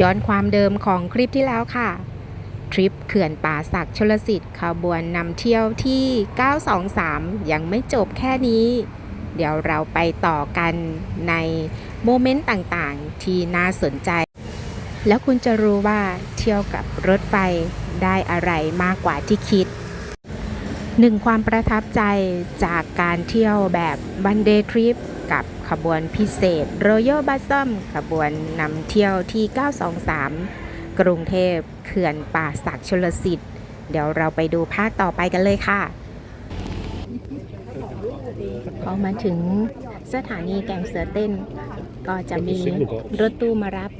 ย้อนความเดิมของคลิปที่แล้วค่ะ ทริปเขื่อนป่าศักดิ์ชลสิทธิ์ขบวนนำเที่ยวที่ 923 ยังไม่จบแค่นี้ เดี๋ยวเราไปต่อกันในโมเมนต์ต่างๆ ที่น่าสนใจ แล้วคุณจะรู้ว่าเที่ยวกับรถไฟได้อะไรมากกว่าที่คิดหนึ่งความประทับใจจากการเที่ยวแบบวันเดย์ทริป กับขบวนพิเศษ Royal b u s s u m ขบวนนำเที่ยวที่ 923 กรุงเทพเขื่อนป่าศักชลสิทธิ์ เดี๋ยวเราไปดูภาคต่อไปกันเลยค่ะ พอมาถึงสถานีแก่งเสือเต้น ก็จะมีรถตู้มารับ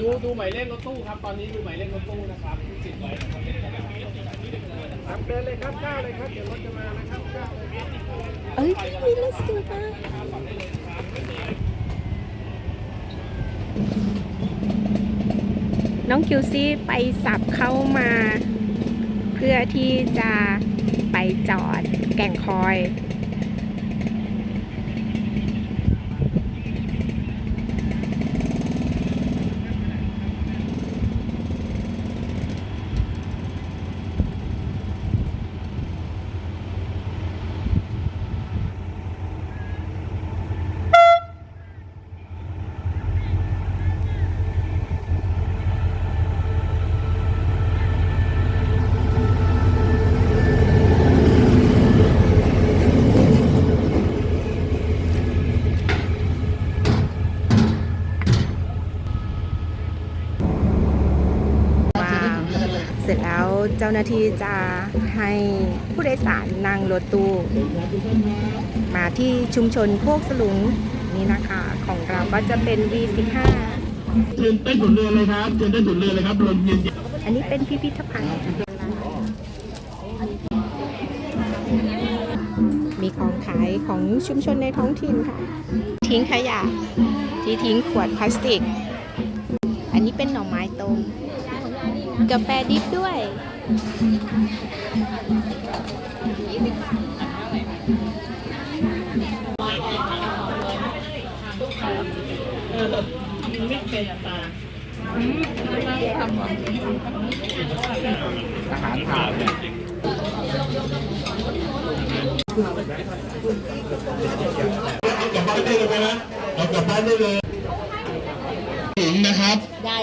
ดูดูหมายเลขรถตู้ครับ ตอนนี้ดูหมายเลขรถตู้นะครับติดไว้นะครับ เดินเลยครับก้าวเลยครับ เดี๋ยวรถจะมานะครับก้าวเลยครับเอ้ยมีรถสูงมาน้องคิวซี่ไปสับเข้ามา เพื่อที่จะไปจอดแก่งคอย ว้าว เสร็จแล้วเจ้าหน้าที่จะให้ผู้โดยสารนั่งรถตู้ มาที่ชุมชนโคกสลุงนี่นะคะ ของเราก็จะเป็น V15 เชิญเต้นถุนเรือเลยครับเชิญเต้นถุนเรือเลยครับลมเย็นอันนี้เป็นพิพิธภัณฑ์มีของขายของชุมชนในท้องถิ่นค่ะ ทิ้งขยะที่ทิ้งขวดพลาสติก อันนี้เป็นหน่อไม้ต้ม กาแฟดิบด้วยๆกลับบ้านได้เลยนะเอากลับบ้านได้เลยถึงนะครับ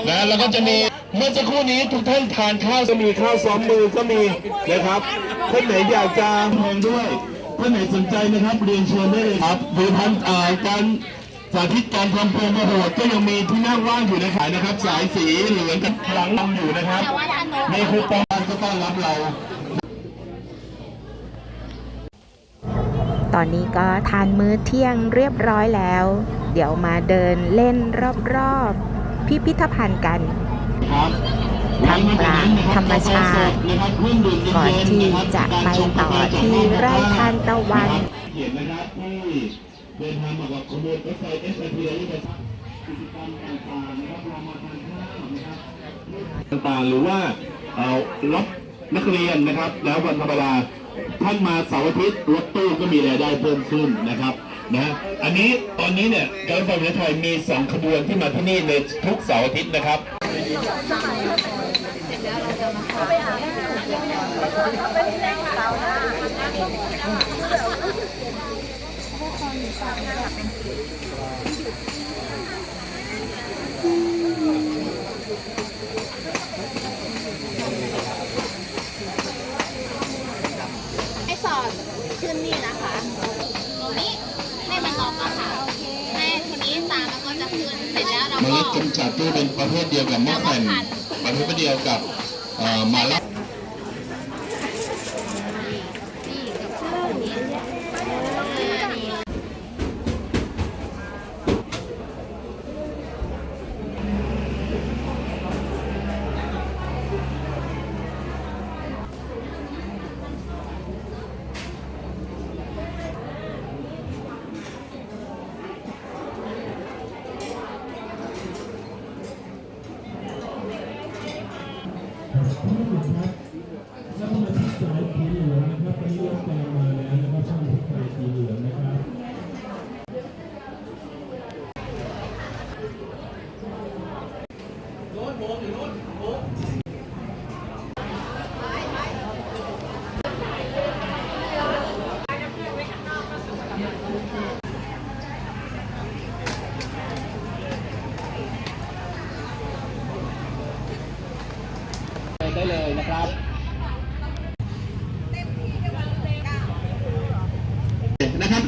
นะแล้วก็จะมี เมื่อสักครู่นี้ทุกท่านทานข้าวจะมีข้าวซ้อมมือก็มีนะครับท่านไหนอยากจะแพงด้วยท่านไหนสนใจนะครับเรียนเชิญได้เลยครับผลิตภัณฑ์อ่าการสาธิตการทำโปรโมโหดก็ยังมีที่นั่งว่างอยู่ในขายนะครับ สายสีเหลืองกับหลังนำอยู่นะครับมีคูปองก็ต้อนรับเราตอนนี้ก็ทานมื้อเที่ยงเรียบร้อยแล้ว เดี๋ยวมาเดินเล่นรอบๆ พิพิธภัณฑ์กันครับ ท่ามกลางธรรมชาติ ก่อนที่จะไปต่อที่ไร่ทานตะวันเขียนนะครับที่เดินทางมากับขบวนรถไฟเอสไอพีที่จะกิจกรรมต่างๆนะครับเรามาทานข้าวนะครับต่างๆหรือว่าเอารับนักเรียนนะครับ แล้ววันธรรมดาท่านมาเสาร์อาทิตย์รถตู้ก็มีรายได้เพิ่มขึ้นนะครับนะอันนี้ตอนนี้เนี่ยการรถไฟประเทศไทยมีสองขบวนที่มาที่นี่ในทุกเสาร์อาทิตย์นะครับ ให้สอดขึ้นนี่นะคะ เสร็จแล้วเราเมก็ล็ดกำจัดที่เป็นประเภทเดียวกับมะแขวนประเภทเดียวกับเอ่อมาลัก นี่กับข้าวนี้นี่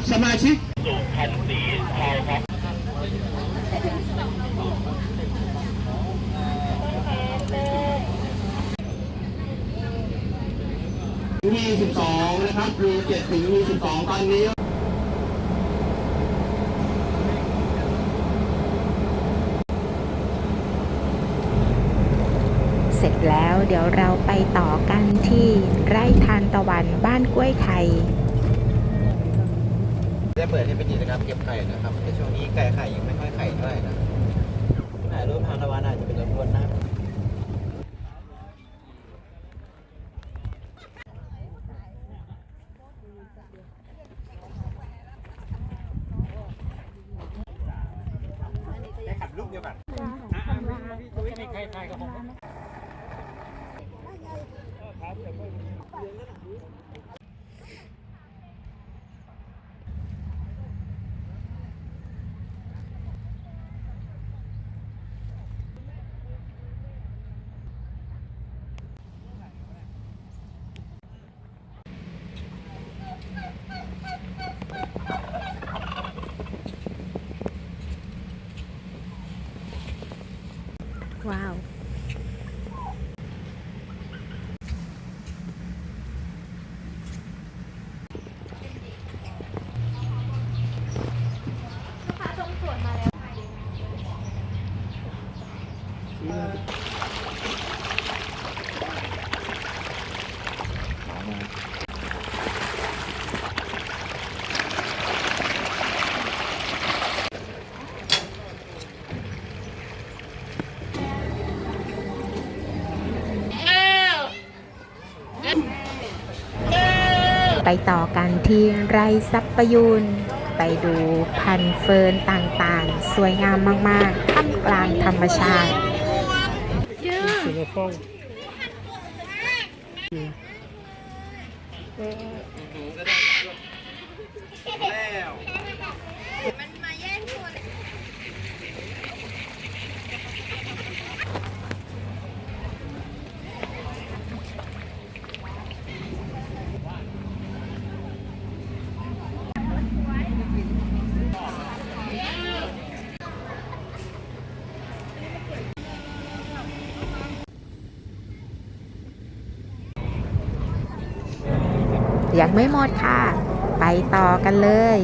ค มาชิกมี12นะครับมี7ถึงมี12 ตอนนี้เสร็จแล้วเดี๋ยวเราไปต่อกันที่ไร่ทานตะวันบ้านกล้วยไข่ ได้เปิดให้เป็นกิจกรรมเก็บไข่นะครับแต่ช่วงนี้ไก่ไข่ยังไม่ค่อยไข่เท่าไหร่นะถ่ายรูปทางตะวันอาจจะเป็นรบกวนนะว้าว ไป ต่อกันที่ไร่ซับประยูนไปดูพันเฟิร์นต่างๆ สวยงามมากๆท่ามกลางธรรมชาติมั ยังไม่หมดค่ะ ไปต่อกันเลย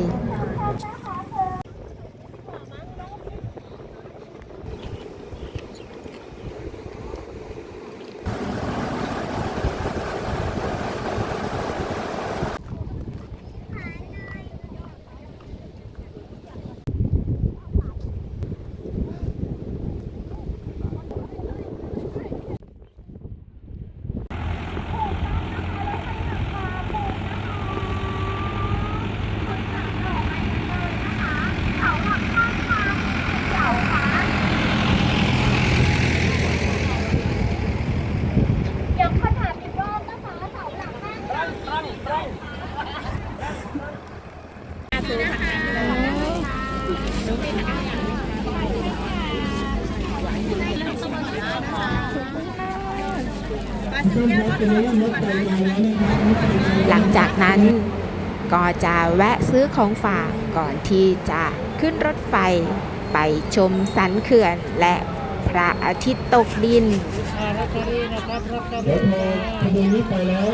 เดี๋ยวขอถามอีกรอบนะคะเสาหลักห้า หลังจากนั้นก็จะแวะ ซื้อของฝากก่อนที่จะขึ้นรถไฟ ไปชมสันเขื่อนและพระอาทิตย์ตกดินเดี๋ยวพอขบวนนี้ไปแล้ว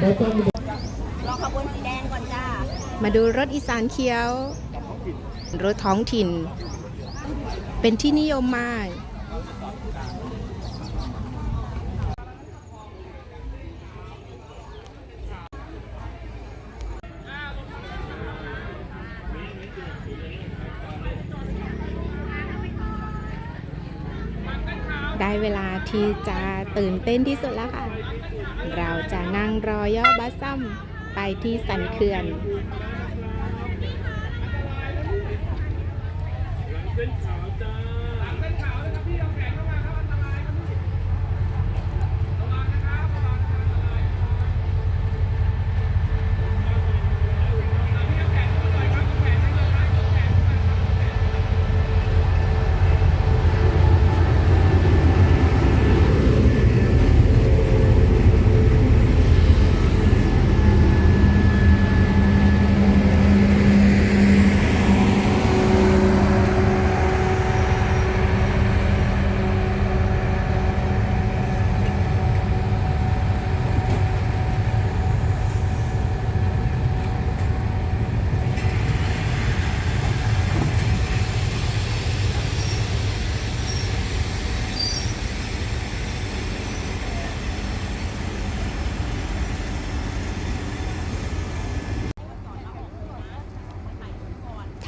เราต้องรอขบวนสีแดงก่อนจ้า มาดูรถอีสานเขียว รถท้องถิ่น เป็นที่นิยมมาก ที่จะตื่นเต้นที่สุดแล้วค่ะ เราจะนั่งรอย่อบัสซัมไปที่สันเขื่อนขึ้จ้า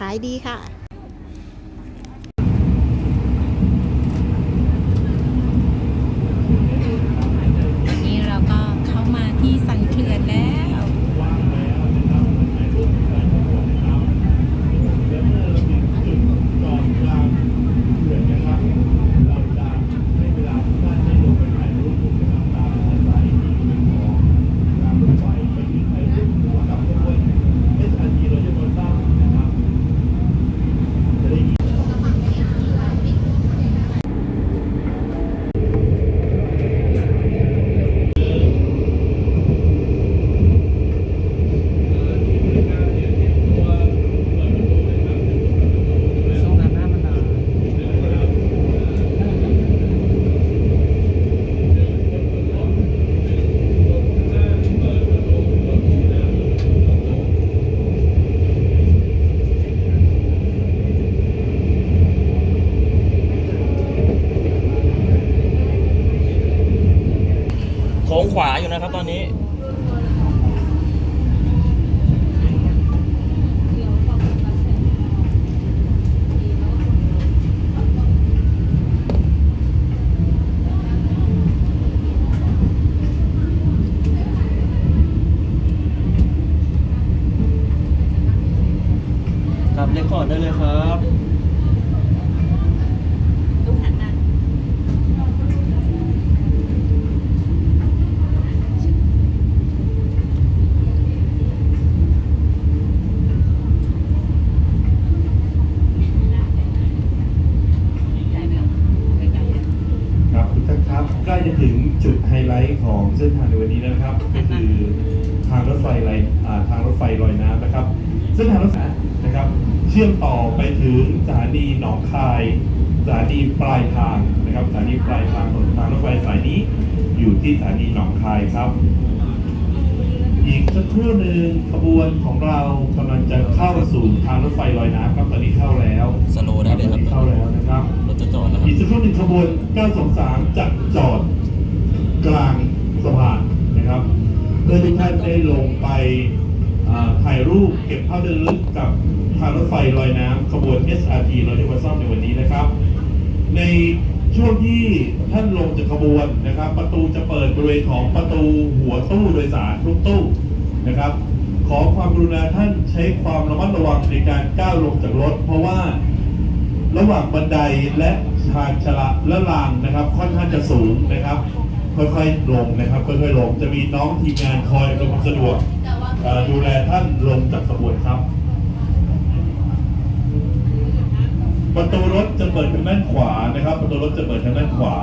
ขายดีค่ะ ตอนนี้เราก็เข้ามาที่สันเขื่อนแล้ว โค้ง ขวาอยู่นะครับตอนนี้ครับเรียกก่อนได้เลยครับทุกท่านครับใกล้จะถึงจุดไฮไลท์ของเส้นทางในวันนี้แล้วนะครับ ก็คือทางรถไฟลอยอ่าทางรถไฟลอยน้ำนะครับเส้นทางรถไฟนะครับ เชื่อมต่อไปถึ งสถานีหนองคายสถานีปลายทางนะครับสถานีปลายทางของทางรถไฟสายนี้อยู่ที่สถานีหนองคายครับ อีกสักครู่หนึ่งขบวนของเรากำลังจะเข้าสู่ทางรถไฟลอยน้ำครับตอนนี้เข้าแล้วสโลว์ได้เลยครับตอนนี้เข้าแล้วนะครับรถจะจอดแล้วครัอีบกสักครู่หนึ่งขบวน 923 จะจอดกลางสะพานนะครับเพื่อทุกท่านได้ลงไปอ่าถ่ายรูปเก็บภาพเดินลึกกับ ทางรถไฟลอยน้ำขบวน SRT เราที่มาซ่อมในวันนี้นะครับ ในช่วงที่ท่านลงจากขบวนนะครับ ประตูจะเปิดบริเวณของประตูหัวตู้โดยสารทุกตู้นะครับ ขอความกรุณาท่านใช้ความระมัดระวังในการก้าวลงจากรถ เพราะว่าระหว่างบันไดและชานชละและรางนะครับ ค่อนข้างจะสูงนะครับ ค่อยๆลงนะครับค่อยๆลงจะมีน้องทีมงานคอยอำนวยความสะดวกดูแลท่านลงจากขบวนครับ ประตูรถจะเปิดทางด้านขวานะครับ ประตูรถจะเปิดทางด้านขวา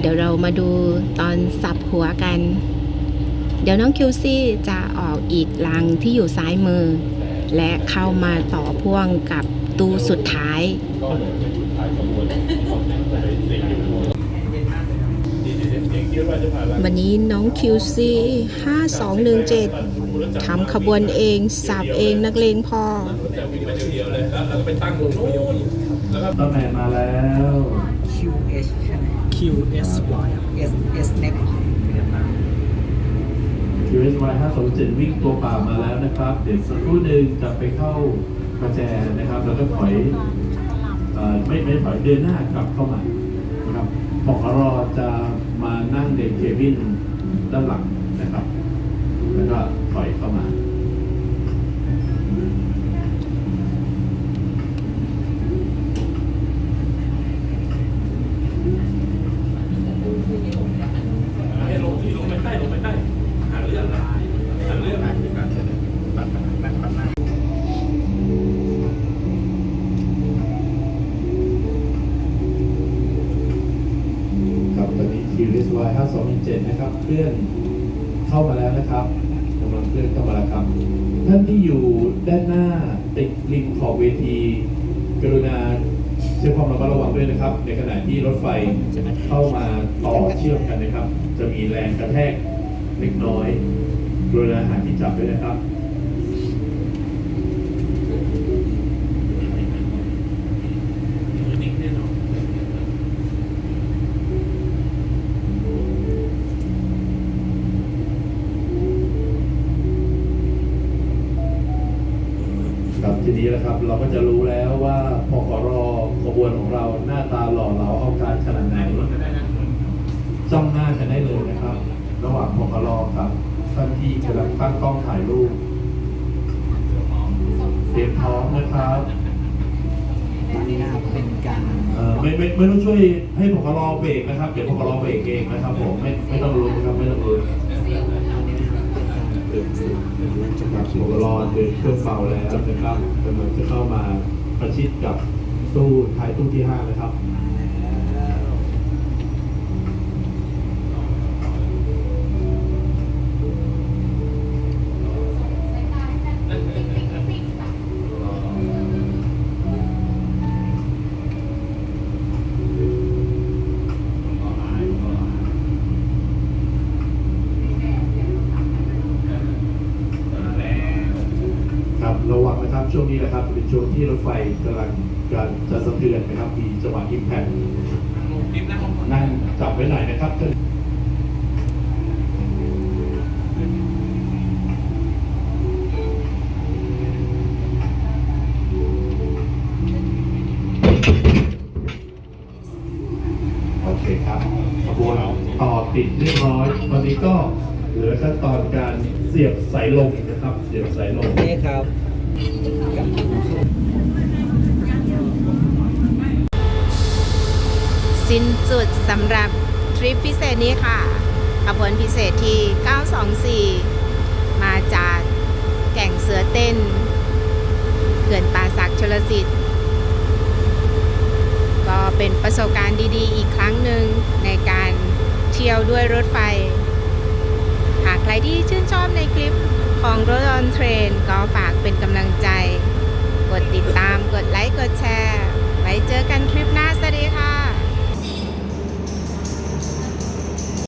เดี๋ยวเรามาดูตอนสับ หัวกัน เดี๋ยวน้องคิวซี่จะออกอีกลังที่อยู่ซ้ายมือ และเข้ามาต่อพ่วงกับตู้สุดท้าย วันนี้น้องคิวซี่5217ทำขบวนเอง สับเองนักเลงพอตำแหน่งมาแล้ว QS ใช่ไหม QSY S S next QSY 527วิ่งตัวเปล่ามาแล้วนะครับ เดี๋ยวสักครู่หนึ่งจะไปเข้าประแจนะครับ แล้วก็ถอยอ่ไม่ไม่ถอยเดินหน้ากลับเข้ามานะครับปกรอจะมานั่งในเคบินด้านหลังนะครับ แล้วก็ถอยเข้ามา ครับตอนนี้ QSY 5217นะครับ เคลื่อนเข้ามาแล้วนะครับกำลังเคลื่อนเข้ามาแล้วครับ ท่านที่อยู่ด้านหน้าติดริมขอบเวที กรุณาเชื่อความระมัดระวังด้วยนะครับ ในขณะที่รถไฟเข้ามาต่อเชื่อมกันนะครับ จะมีแรงกระแทกเล็กน้อยกรุณาหาที่จับด้วยนะครับ ครับที นี้นะครับ เราก็จะรู้แล้วว่าพขรขบวนของเราหน้าตาหล่อเหลาเอาการขนาดไหนจ้องหน้ากันได้เลยนะครับ ระหว่างพขรกับท่านที่กำลังตั้งกล้องถ่ายรูปเตรียมพร้อมนะครับตอนนี้นะครับเป็นการเอ่อไม่ไม่ไม่ต้องช่วยให้พขรเบรกนะครับ เดี๋ยวพขรเบรกเองนะครับผมไม่ไม่ต้องรู้นนะครับไม่ต้องรู้ ลี่ยนสีมันจะคมารับคิวมรอเดินเครื่องเบาแล้วนะครับกำลังจะเข้ามาประชิดกับตู้ท้ายตู้ที่ 5 นะครับ ช่วงนี้นะครับเป็นช่วงที่รถไฟกำลังการจะสะเทือนนะครับ มีจังหวะอิมแพคนั่งจับไว้หน่อยนะครับโอเคครับขบวนต่อติดเรียบร้อย ตอนนี้ก็เหลือขั้นตอนการเสียบสายลมนะครับ เสียบสายลมนี่ครับ สิ้นสุดสำหรับทริปพิเศษนี้ค่ะขบวนพิเศษที่ 924 มาจากแก่งเสือเต้นเขื่อนป่าสักชลสิทธิ์ ก็เป็นประสบการณ์ดีๆ อีกครั้งหนึ่งในการเที่ยวด้วยรถไฟ หากใครที่ชื่นชอบในคลิปของรถออนเทรนก็ฝากเป็นกำลังใจ กดติดตาม กดไลค์ กดแชร์ ไว้เจอกันทริปหน้า สวัสดีค่ะ